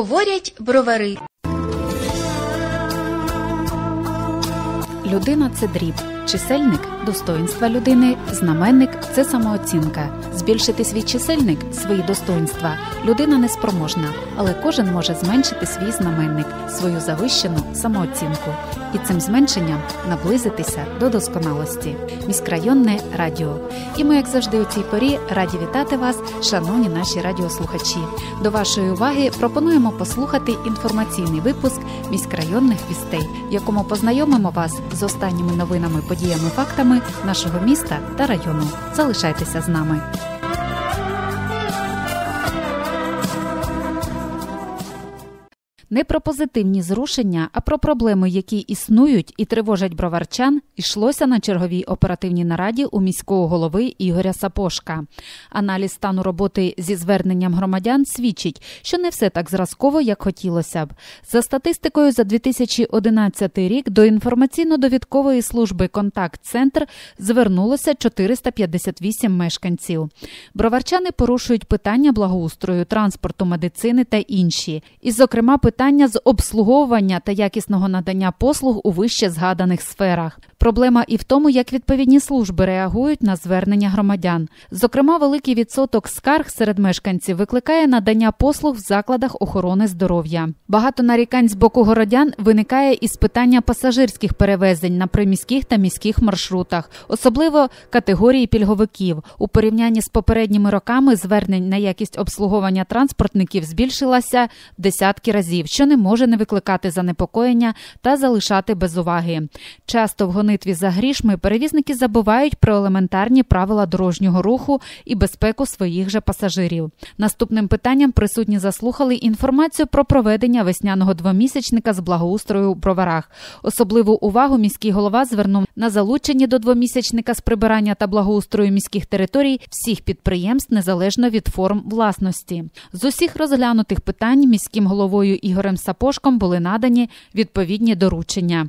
Говорять бровари. Людина це дріб. Чисельник достоинства людини, знаменник це самооцінка. Збільшити свій чисельник, свої достоинства людина неспроможна, але кожен може зменшити свій знаменник, свою завищену самооцінку і цим зменшенням наблизитися до досконалості. Міськрайонне радіо. І ми, як завжди, у цій порі раді вітати вас, шановні наші радіослухачі. До вашої уваги пропонуємо послухати інформаційний випуск міськрайонних вістей, в якому познайомимо вас з останніми новинами, подіями, фактами нашого міста та району. Залишайтеся з нами. Не про позитивні зрушення, а про проблеми, які існують і тривожать броварчан, йшлося на черговій оперативній нараді у міського голови Ігоря Сапошка. Аналіз стану роботи зі зверненням громадян свідчить, що не все так зразково, як хотілося б. За статистикою, за 2011 рік до інформаційно-довідкової служби Контакт-центр звернулося 458 мешканців. Броварчани порушують питання благоустрою, транспорту, медицини та інші. І, зокрема, питання питання з обслуговування та якісного надання послуг у вище згаданих сферах. Проблема і в тому, як відповідні служби реагують на звернення громадян. Зокрема, великий відсоток скарг серед мешканців викликає надання послуг в закладах охорони здоров'я. Багато нарікань з боку городян виникає із питання пасажирських перевезень на приміських та міських маршрутах, особливо категорії пільговиків. У порівнянні з попередніми роками звернень на якість обслуговування транспортників збільшилася десятки разів, що не може не викликати занепокоєння та залишати без уваги. Часто в гонитві за грішми перевізники забувають про елементарні правила дорожнього руху і безпеку своїх же пасажирів. Наступним питанням присутні заслухали інформацію про проведення весняного двомісячника з благоустрою у броварах. Особливу увагу міський голова звернув на залучення до двомісячника з прибирання та благоустрою міських територій всіх підприємств незалежно від форм власності. З усіх розглянутих питань міським головою Ігорем Сапошком були надані відповідні доручення.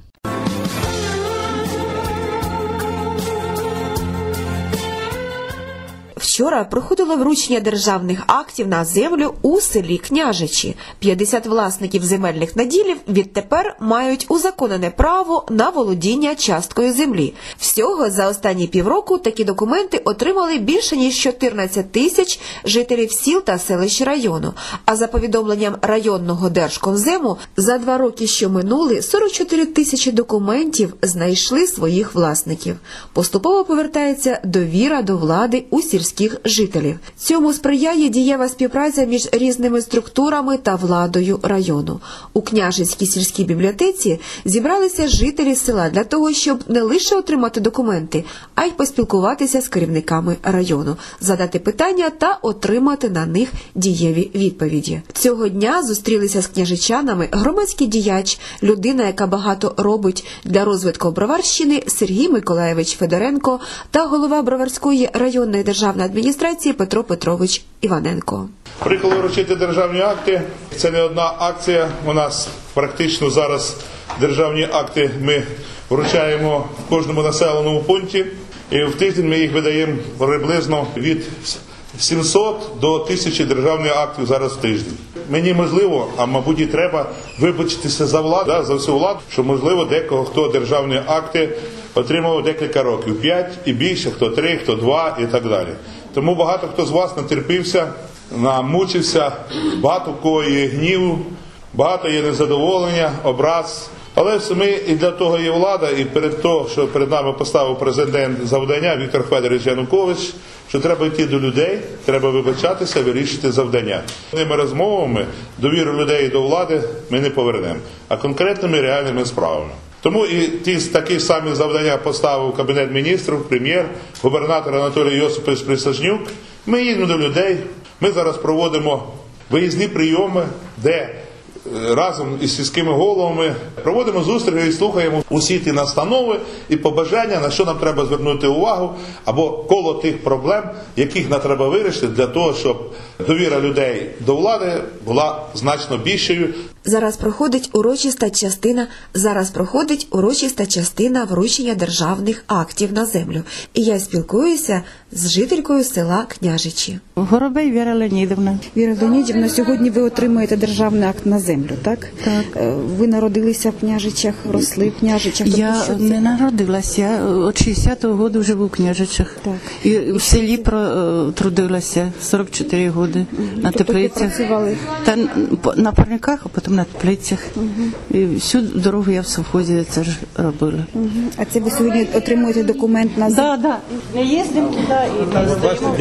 Вчора проходило вручення державних актів на землю у селі Княжичі. 50 власників земельних наділів відтепер мають узаконене право на володіння часткою землі. Всього за останні півроку такі документи отримали більше ніж 14 тисяч жителів сіл та селищ району. А за повідомленням районного держкомзему, за два роки, що минули, 44 тисячі документів знайшли своїх власників. Поступово повертається довіра до влади у сільській сільських жителів. Цьому сприяє дієва співпраця між різними структурами та владою району. У княжицькій сільській бібліотеці зібралися жителі села для того, щоб не лише отримати документи, а й поспілкуватися з керівниками району, задати питання та отримати на них дієві відповіді. Цього дня зустрілися з княжичанами громадський діяч, людина, яка багато робить для розвитку Броварщини, Сергій Миколаєвич Федоренко та голова Броварської районної державної адміністрації Петро Петрович Іваненко. Приїхали вручити державні акти. Це не одна акція. У нас практично зараз державні акти ми вручаємо в кожному населеному пункті. І в тиждень ми їх видаємо приблизно від 700 до 1000 державних актів зараз в тиждень. Мені можливо, а мабуть, і треба вибачитися за владу, за всю владу, що можливо декого хто державні акти отримав декілька років, п'ять і більше, хто три, хто два і так далі. Тому багато хто з вас натерпівся, намучився, багато в кого є гніву, багато є незадоволення, образ. Але ми і для того є влада, і перед того, що перед нами поставив президент завдання Віктор Федорович Янукович, що треба йти до людей, треба вибачатися, вирішити завдання. Ними розмовами довіру людей до влади ми не повернемо, а конкретними реальними справами. Тому і ті такі самі завдання поставив Кабінет міністрів, прем'єр, губернатор Анатолій Йосипович Присажнюк. Ми їдемо до людей. Ми зараз проводимо виїзні прийоми, де разом із сільськими головами проводимо зустрічі і слухаємо усі ті настанови і побажання, на що нам треба звернути увагу, або коло тих проблем, яких нам треба вирішити для того, щоб Довіра людей до влади була значно більшою. Зараз проходить урочиста частина. Зараз проходить урочиста частина вручення державних актів на землю. І я спілкуюся з жителькою села Княжичі. Горобей Віра Леонідовна. Віра Леонідівна, сьогодні ви отримуєте державний акт на землю, так? Так. Е, Ви народилися в княжичах, росли в княжичах. тобто Я що не народилася, я від 60-го року живу в княжичах. Так. І в селі про, е, трудилася 44 роки на Тобто теплицях. Та на парниках, а потім на теплицях. І всю дорогу я в совхозі це ж робила. А це ви сьогодні отримуєте документ на землю? Так, так. Не їздимо туди і не стоїмо.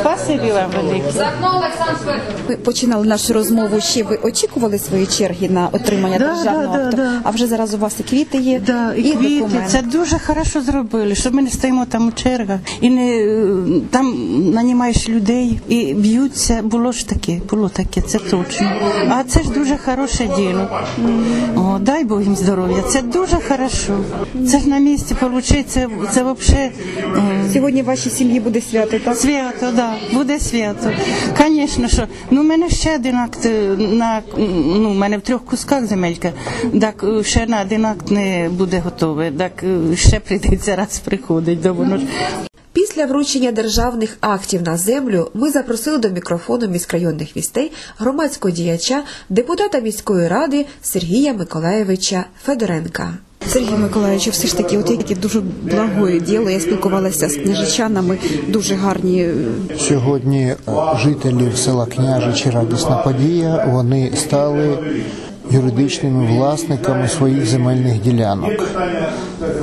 Спасибі вам велике. Ви починали нашу розмову ще. Ви очікували свої черги на отримання Да, державного да. А вже зараз у вас і квіти є, Да, і, квіти. документ. Це дуже хорошо зробили, що ми не стоїмо там у чергах і не е, там нанімаєш людей і б'ються. Було ж таке, було таке, це точно. А це ж дуже хороше діло. О, дай Бог їм здоров'я. Це дуже хорошо. Це ж на місці получить, це, це взагалі Сьогодні в вашій сім'ї буде свято, так? свято, да, буде свято. Звісно, що ну в мене ще один акт е, на ну, в мене в трьох кусках земелька. Так е, ще на один акт не буде готове. Так е, ще прийдеться раз приходить до воно. ж. Після вручення державних актів на землю ми запросили до мікрофону міськрайонних вістей громадського діяча, депутата міської ради Сергія Миколаєвича Федоренка. Сергій Миколаївич, все ж таки, от яке дуже благое діло. Я спілкувалася з княжичанами, дуже гарні е, Сьогодні е, жителів села Княжичі радісна подія. Вони стали юридичними власниками своїх земельних ділянок.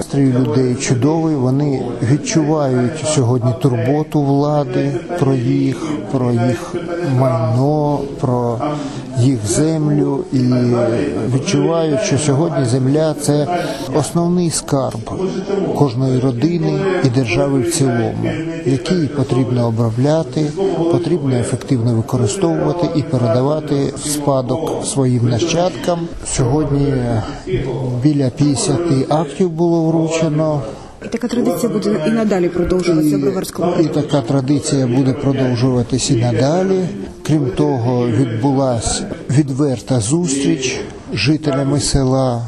Стрій людей чудовий. Вони відчувають сьогодні турботу влади про їх, про їх майно, про їх землю і відчувають, що сьогодні земля це основний скарб кожної родини і держави в цілому, який потрібно обробляти, потрібно ефективно використовувати і передавати в спадок своїм нащадкам. Сьогодні біля 50 актів було вручено. І така традиція буде і надалі продовжуватися в Броварському. І така традиція буде продовжуватись і надалі. Крім того, відбулася відверта зустріч жителями села.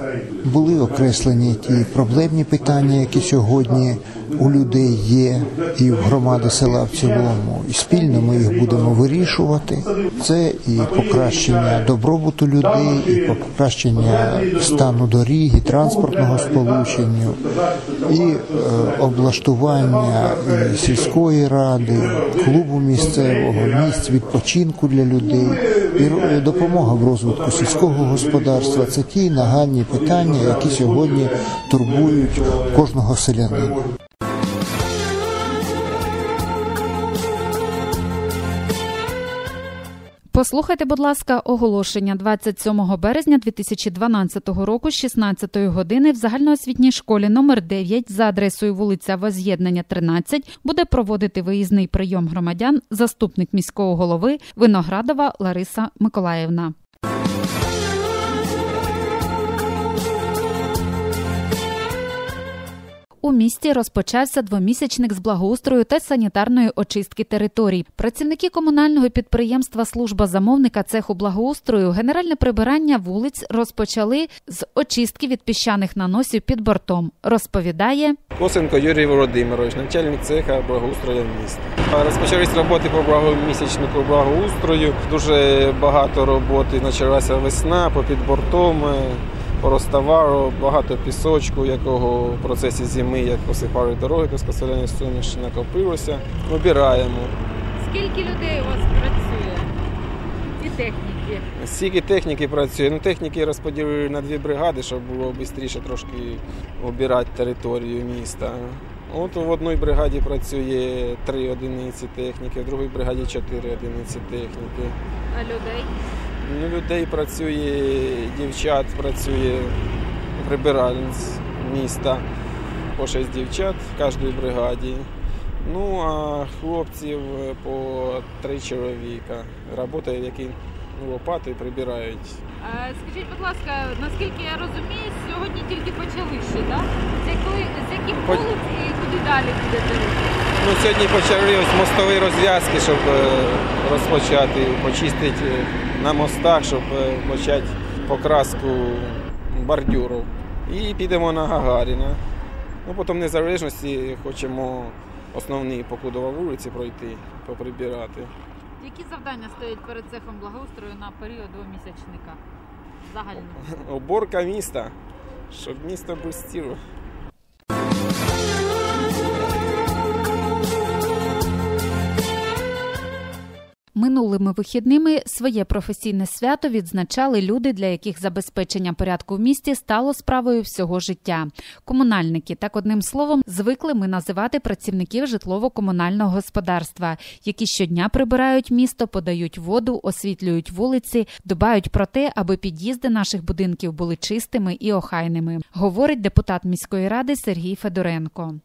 Були окреслені ті проблемні питання, які сьогодні у людей є, і в громади села в цілому. І спільно ми їх будемо вирішувати. Це і покращення добробуту людей, і покращення стану доріг, і транспортного сполучення, і е, облаштування і сільської ради, клубу місцевого, місць відпочинку для людей, і допомога в розвитку сільського господарства. Це ті нагальні питання, які сьогодні турбують кожного селянина. Послухайте, будь ласка, оголошення 27 березня 2012 року з 16 години в загальноосвітній школі номер 9 за адресою вулиця Воз'єднання 13 буде проводити виїзний прийом громадян заступник міського голови Виноградова Лариса Миколаївна. У місті розпочався двомісячник з благоустрою та санітарної очистки територій. Працівники комунального підприємства Служба замовника цеху благоустрою генеральне прибирання вулиць розпочали з очистки від піщаних наносів під бортом. Розповідає Косенко Юрій Володимирович, начальник цеха благоустрою міста. Розпочались роботи по благомісячнику благоустрою. Дуже багато роботи. Почалася весна по підбортом, е, багато пісочку, якого в процесі зими, як посипали дороги, безпосередньо суміш накопилося. Обираємо. скільки людей у вас працює і техніки. Скільки техніки працює? Ну, техніки розподілили на дві бригади, щоб було швидше трошки обирати територію міста. От в одній бригаді працює три одиниці техніки, в другій бригаді чотири одиниці техніки. А людей Ну, людей працює, дівчат працює прибиральниць міста. По шість дівчат в кожній бригаді. Ну а хлопців по три чоловіка. Працюють, які лопати прибирають. Скажіть, будь ласка, наскільки я розумію, сьогодні тільки почали ще, так? З якої з яких По- вулиць і куди далі будете? Ну, сьогодні почали ось мостові розв'язки, щоб е, розпочати, почистити е, на мостах, щоб е, почати покраску бордюрів. І підемо на Гагаріна. Ну, потім незалежності хочемо основні покудова вулиці пройти, поприбирати. Які завдання стоять перед цехом благоустрою на період двомісячника? Загально. Уборка міста, щоб місто блистіло. Минулими вихідними своє професійне свято відзначали люди, для яких забезпечення порядку в місті стало справою всього життя. Комунальники, так одним словом, звикли ми називати працівників житлово-комунального господарства, які щодня прибирають місто, подають воду, освітлюють вулиці, дбають про те, аби під'їзди наших будинків були чистими і охайними, говорить депутат міської ради Сергій Федоренко.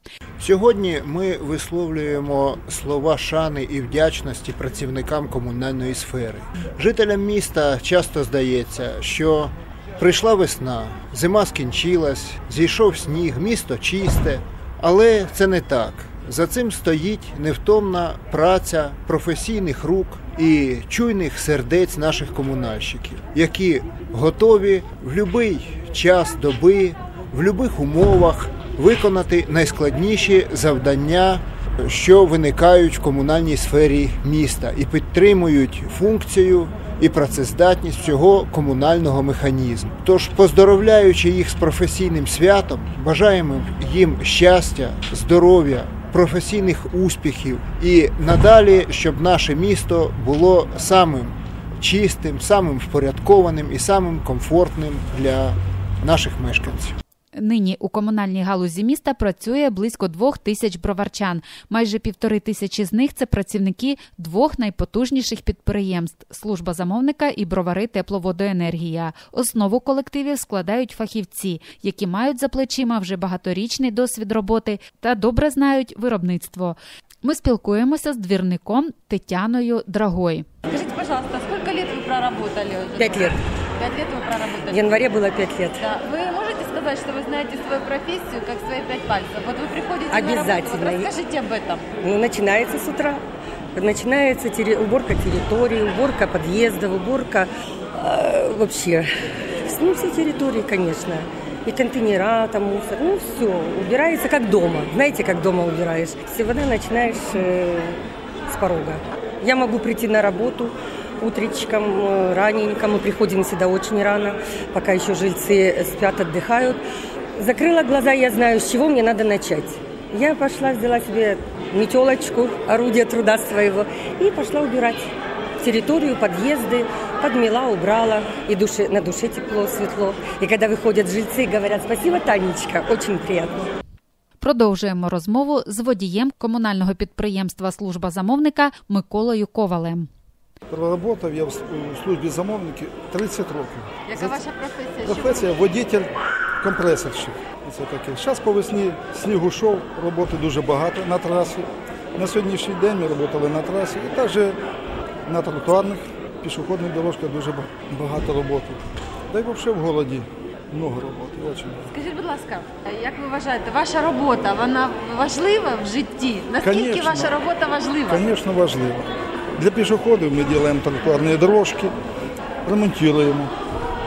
Сьогодні ми висловлюємо слова шани і вдячності працівникам комунальної сфери. Жителям міста часто здається, що прийшла весна, зима скінчилась, зійшов сніг, місто чисте, але це не так. За цим стоїть невтомна праця професійних рук і чуйних сердець наших комунальщиків, які готові в будь-який час доби, в будь-яких умовах виконати найскладніші завдання, що виникають в комунальній сфері міста, і підтримують функцію і працездатність всього комунального механізму. Тож, поздоровляючи їх з професійним святом, бажаємо їм щастя, здоров'я, професійних успіхів і надалі, щоб наше місто було самим чистим, самим впорядкованим і самим комфортним для наших мешканців. Нині у комунальній галузі міста працює близько двох тисяч броварчан. Майже півтори тисячі з них це працівники двох найпотужніших підприємств служба замовника і бровари тепловодоенергія. Основу колективів складають фахівці, які мають за плечима вже багаторічний досвід роботи та добре знають виробництво. Ми спілкуємося з двірником Тетяною Драгой. Скажите, пожалуйста, сколько лет вы проработали? уже? Пять лет. Пять лет вы проработали? В январе было пять лет. Да. Вы можете сказать, что вы знаете свою профессию как свои пять пальцев? Вот вы приходите на Обязательно. работу, вот расскажите об этом. Ну, начинается с утра. Начинается терри- уборка территории, уборка подъездов, уборка э, вообще. Ну, все территории, конечно. И контейнера, там мусор, ну все, убирается как дома. Знаете, как дома убираешь? Всегда начинаешь э, с порога. Я могу прийти на работу утречком, э, раненько, мы приходим всегда очень рано, пока еще жильцы спят, отдыхают. Закрыла глаза, я знаю, с чего мне надо начать. Я пошла, взяла себе метелочку, орудие труда своего, и пошла убирать территорию, подъезды, подмела, убрала, и душе, на душе тепло, светло. И когда выходят жильцы, говорят, спасибо, Танечка, очень приятно. Продовжуємо розмову з водієм комунального підприємства Служба замовника Миколою Ковалем. Проработав я в службі замовників 30 років. Яка ваша професія? Професія водитель компресорщик. Це таке. Зараз по весні сніг ушов, роботи дуже багато на трасі. На сьогоднішній день ми працювали на трасі і також на тротуарних пішохідних дорожках дуже багато роботи. Да й взагалі в городі много роботи. Очень. Скажіть, будь ласка, як ви вважаєте, ваша робота вона важлива в житті? Наскільки Конечно. ваша робота важлива? Звісно, важливо. Для пішоходів ми робимо тротуарні дорожки, ремонтуємо.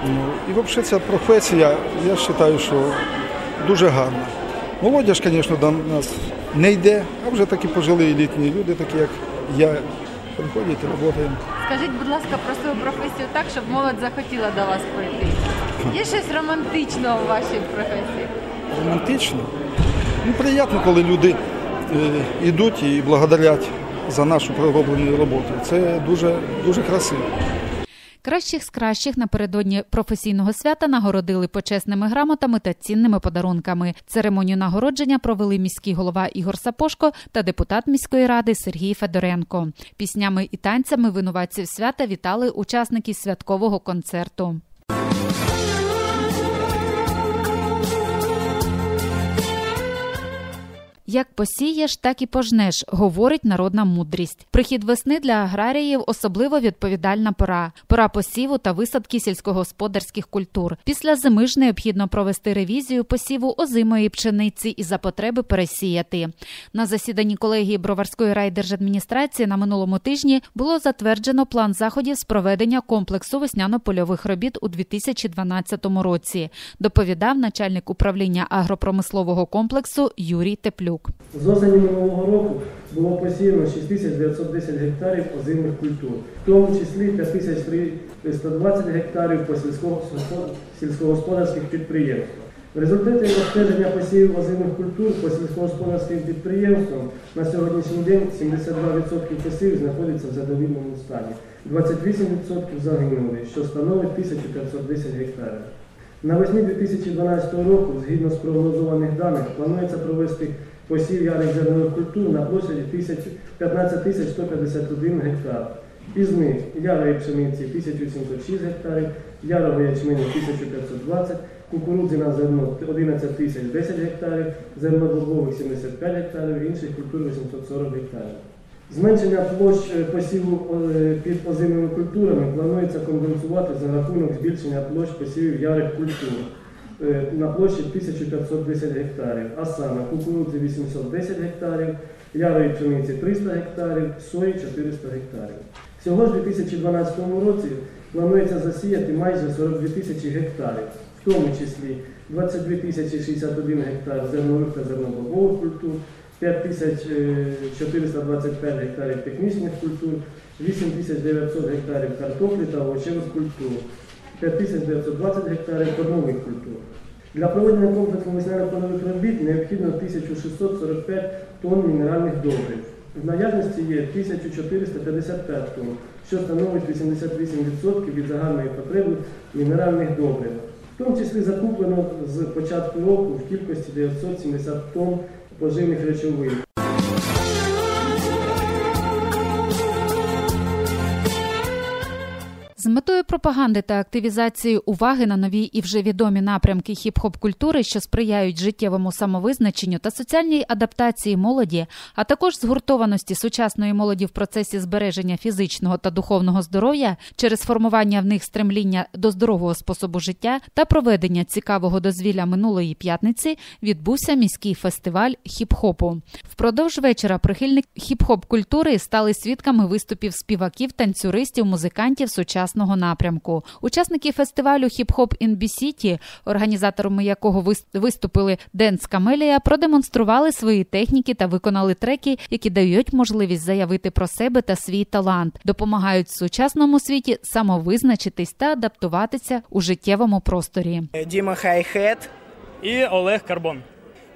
Ну, і взагалі ця професія, я вважаю, що дуже гарна. Молодіж, звісно, до нас не йде, а вже такі пожилі літні люди, такі як я, приходять і працюємо. Скажіть, будь ласка, про свою професію так, щоб молодь захотіла до вас прийти. Є щось романтичного в вашій професії? Романтично. Ну, приємно, коли люди е, йдуть і благодарять за нашу пророблену роботу. Це дуже, дуже красиво. Кращих з кращих напередодні професійного свята нагородили почесними грамотами та цінними подарунками. Церемонію нагородження провели міський голова Ігор Сапошко та депутат міської ради Сергій Федоренко. Піснями і танцями винуватців свята вітали учасники святкового концерту. Як посієш, так і пожнеш, говорить народна мудрість. Прихід весни для аграріїв особливо відповідальна пора. Пора посіву та висадки сільськогосподарських культур. Після зими ж необхідно провести ревізію посіву озимої пшениці і за потреби пересіяти. На засіданні колегії Броварської райдержадміністрації на минулому тижні було затверджено план заходів з проведення комплексу весняно-польових робіт у 2012 році. Доповідав начальник управління агропромислового комплексу Юрій Теплюк. З осені минулого року було посіяно 6910 гектарів озимих культур, в тому числі 5320 гектарів по сільського- сільськогосподарських підприємствах. В результаті обстеження посівів озимих культур по сільськогосподарським підприємствам на сьогоднішній день 72% посівів знаходяться в задовільному стані, 28% загинули, що становить 1510 гектарів. Навесні 2012 року, згідно з прогнозованих даних, планується провести посів ярих зернових культур на 1000 15 тисяч 151 гектар. Із них ярої пшениці 1706 гектарів, ярого ячменю 1520, кукурудзи на зерно 11 тисяч 10 гектарів, зернобобових 75 гектарів, інших культур 840 гектарів. Зменшення площ е, посіву е, під озимими культурами планується компенсувати за рахунок збільшення площ посівів ярих культур на площі 1510 гектарів, а саме кукурудзи 810 гектарів, ярої пшениці 300 гектарів, сої 400 гектарів. Всього ж у 2012 році планується засіяти майже 42 тисячі гектарів, в тому числі 22 тисячі 61 гектар зернових та зернобобових культур, 5425 гектарів технічних культур, 8900 гектарів картоплі та овочевих культур, 5920 гектарів кормових культур. Для проведення комплексу весняно-польових робіт необхідно 1645 тонн мінеральних добрив. В наявності є 1455 тонн, що становить 88% від загальної потреби мінеральних добрив. В тому числі закуплено з початку року в кількості 970 тонн поживних речовин. З метою пропаганди та активізації уваги на нові і вже відомі напрямки хіп-хоп культури, що сприяють життєвому самовизначенню та соціальній адаптації молоді, а також згуртованості сучасної молоді в процесі збереження фізичного та духовного здоров'я через формування в них стремління до здорового способу життя та проведення цікавого дозвілля минулої п'ятниці, відбувся міський фестиваль хіп-хопу. Впродовж вечора прихильник хіп-хоп культури стали свідками виступів співаків, танцюристів, музикантів сучасного напрямку. Учасники фестивалю Хіп-Хоп City, організаторами якого вис- виступили Денс Камелія, продемонстрували свої техніки та виконали треки, які дають можливість заявити про себе та свій талант, допомагають в сучасному світі самовизначитись та адаптуватися у життєвому просторі. Діма Хайхет. І Олег Карбон.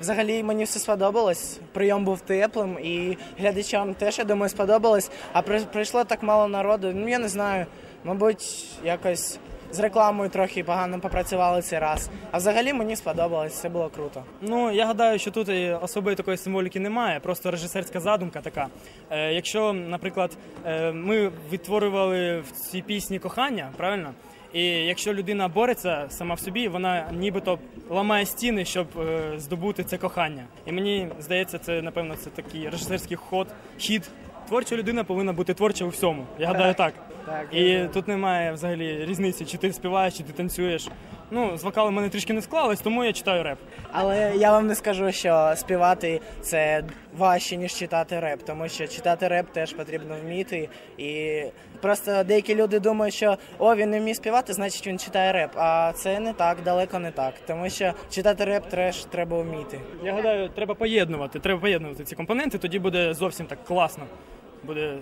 Взагалі мені все сподобалось. Прийом був теплим і глядачам теж я думаю сподобалось. А при- прийшло так мало народу. Ну я не знаю. Мабуть, якось з рекламою трохи погано попрацювали цей раз. А взагалі мені сподобалось, все було круто. Ну я гадаю, що тут і особої такої символіки немає, просто режисерська задумка така. Е, якщо, наприклад, е, ми відтворювали в цій пісні кохання, правильно? І якщо людина бореться сама в собі, вона нібито ламає стіни, щоб е, здобути це кохання. І мені здається, це напевно це такий режисерський ход, хід. Творча людина повинна бути творча у всьому. Я гадаю, так. Так, І тут немає взагалі різниці, чи ти співаєш, чи ти танцюєш. Ну, з вокалом в мене трішки не склалось, тому я читаю реп. Але я вам не скажу, що співати це важче, ніж читати реп, тому що читати реп теж потрібно вміти. І просто деякі люди думають, що о, він не вміє співати, значить він читає реп. А це не так, далеко не так. Тому що читати реп теж треба вміти. Я гадаю, треба поєднувати. Треба поєднувати ці компоненти, тоді буде зовсім так класно. Буде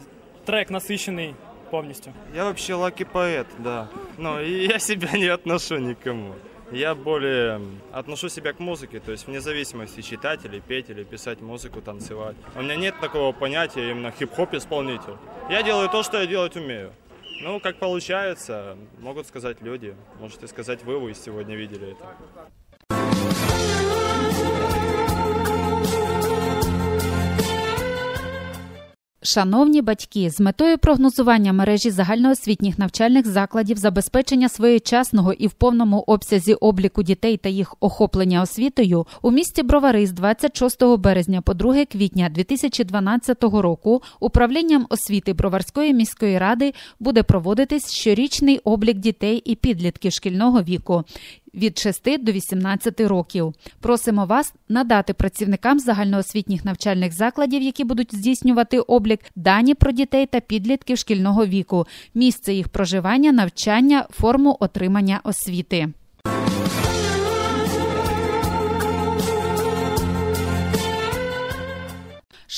трек насичений повністю. Я вообще лаки поэт, да. Но я себя не отношу никому. Я более отношу себя к музыке, то есть вне зависимости читать или петь, или писать музыку, танцевать. У меня нет такого понятия именно хип-хоп исполнитель. Я делаю то, что я делать умею. Ну, как получается, могут сказать люди. Можете сказать вы, вы сегодня видели это. Шановні батьки, з метою прогнозування мережі загальноосвітніх навчальних закладів, забезпечення своєчасного і в повному обсязі обліку дітей та їх охоплення освітою у місті Бровари з 26 березня по 2 квітня 2012 року управлінням освіти Броварської міської ради буде проводитись щорічний облік дітей і підлітків шкільного віку від 6 до 18 років. Просимо вас надати працівникам загальноосвітніх навчальних закладів, які будуть здійснювати облік, дані про дітей та підлітків шкільного віку, місце їх проживання, навчання, форму отримання освіти.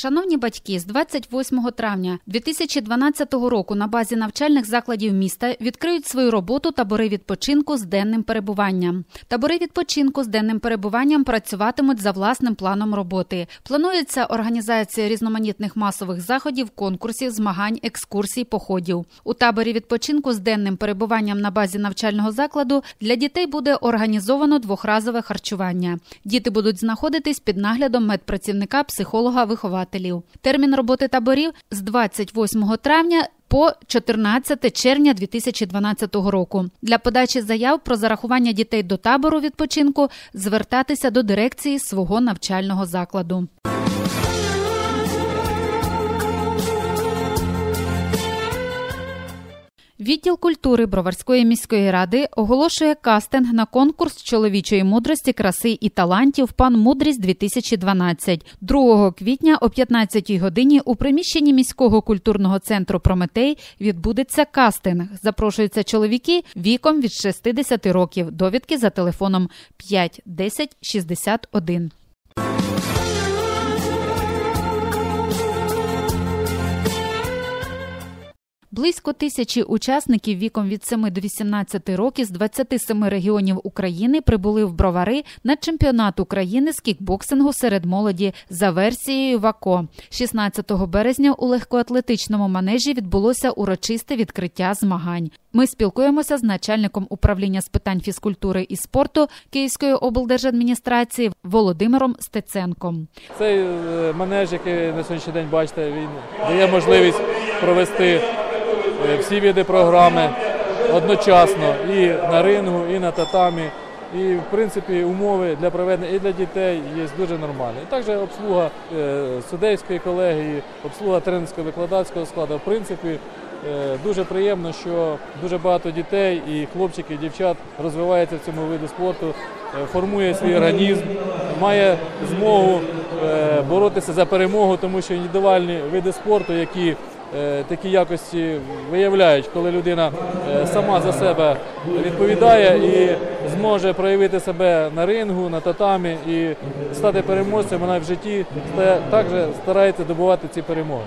Шановні батьки, з 28 травня 2012 року на базі навчальних закладів міста відкриють свою роботу табори відпочинку з денним перебуванням. Табори відпочинку з денним перебуванням працюватимуть за власним планом роботи. Планується організація різноманітних масових заходів, конкурсів, змагань, екскурсій, походів. У таборі відпочинку з денним перебуванням на базі навчального закладу для дітей буде організовано двохразове харчування. Діти будуть знаходитись під наглядом медпрацівника, психолога, вихователя вихователів. Термін роботи таборів з 28 травня. По 14 червня 2012 року для подачі заяв про зарахування дітей до табору відпочинку звертатися до дирекції свого навчального закладу. Відділ культури Броварської міської ради оголошує кастинг на конкурс чоловічої мудрості, краси і талантів Пан Мудрість 2012 2 квітня о 15 годині у приміщенні міського культурного центру Прометей відбудеться кастинг. Запрошуються чоловіки віком від 60 років. Довідки за телефоном 5 10 61. Близько тисячі учасників віком від 7 до 18 років з 27 регіонів України прибули в бровари на чемпіонат України з кікбоксингу серед молоді за версією ВАКО. 16 березня у легкоатлетичному манежі відбулося урочисте відкриття змагань. Ми спілкуємося з начальником управління з питань фізкультури і спорту Київської облдержадміністрації Володимиром Стеценком. Цей е, манеж, який на сьогоднішній день бачите, він дає можливість провести всі види програми одночасно і на рингу, і на татамі. І в принципі умови для проведення і для дітей є дуже нормальні. Також обслуга е, судейської колегії, обслуга тренерського викладацького складу. В принципі, е, дуже приємно, що дуже багато дітей і хлопчиків, і дівчат розвиваються в цьому виду спорту, е, формує свій організм, має змогу е, боротися за перемогу, тому що індивідуальні види спорту, які е, такі якості виявляють, коли людина е, сама за себе відповідає і зможе проявити себе на рингу, на татамі і стати переможцем, вона в житті також старається добувати ці перемоги.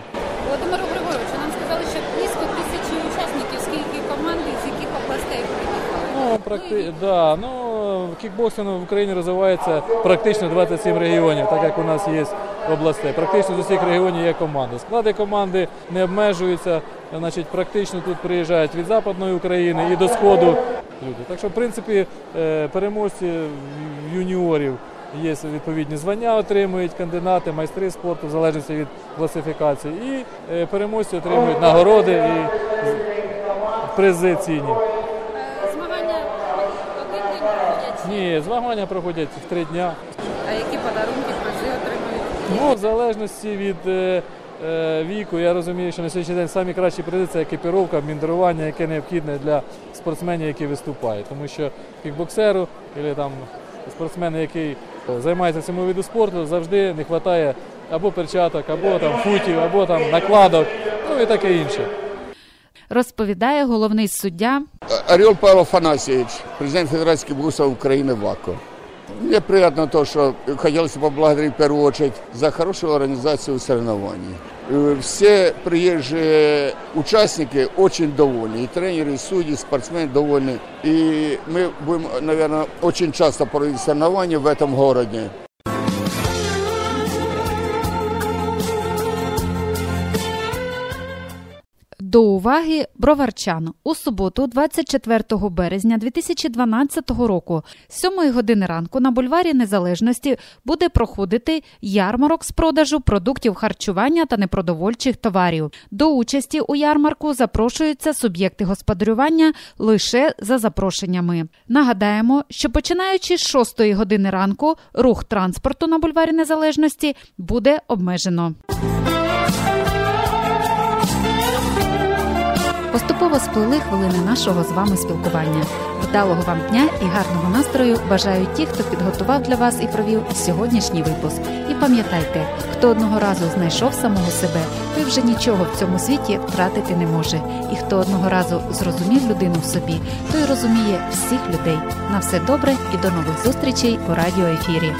Ну, практи... да, ну, кікбоксинг в Україні розвивається практично 27 регіонів, так як у нас є областей. Практично з усіх регіонів є команди. Склади команди не обмежуються, значить, практично тут приїжджають від Западної України і до Сходу люди. Так що, в принципі, е, переможці юніорів є відповідні звання, отримують кандидати, майстри спорту, в залежності від класифікації. І е, переможці отримують нагороди і призи цінні. Змагання один день проходять. Ні, змагання проходять в три дня. А які подарунки, призи отримують? Ну, в залежності від е, е, віку, я розумію, що на сьогоднішній день самі кращі призи це екіпіровка, міндерування, яке необхідне для спортсменів, які виступають. Тому що кікбоксеру або там спортсмену, який займається цим видом спорту, завжди не вистачає або перчаток, або там футів, або там накладок, ну і таке інше Розповідає головний суддя Орел Павел Афанасьевич, президент Федерации кикбокса Украины ВАКО. Мне приятно то, что хотелось бы поблагодарить в первую очередь за хорошую организацию соревнований. Э, Все приезжие участники очень довольны. И тренеры, и судьи, и спортсмены довольны. И мы будем, наверное, очень часто проводить соревнования в этом городе. До уваги броварчан у суботу, 24 березня 2012 року, з 7 години ранку на бульварі Незалежності буде проходити ярмарок з продажу продуктів харчування та непродовольчих товарів. До участі у ярмарку запрошуються суб'єкти господарювання лише за запрошеннями. Нагадаємо, що починаючи з 6 години ранку рух транспорту на бульварі Незалежності буде обмежено. Поступово сплили хвилини нашого з вами спілкування. Вдалого вам дня і гарного настрою бажають ті, хто підготував для вас і провів сьогоднішній випуск. І пам'ятайте, хто одного разу знайшов самого себе, той вже нічого в цьому світі втратити не може. І хто одного разу зрозумів людину в собі, той розуміє всіх людей. На все добре і до нових зустрічей у радіоефірі.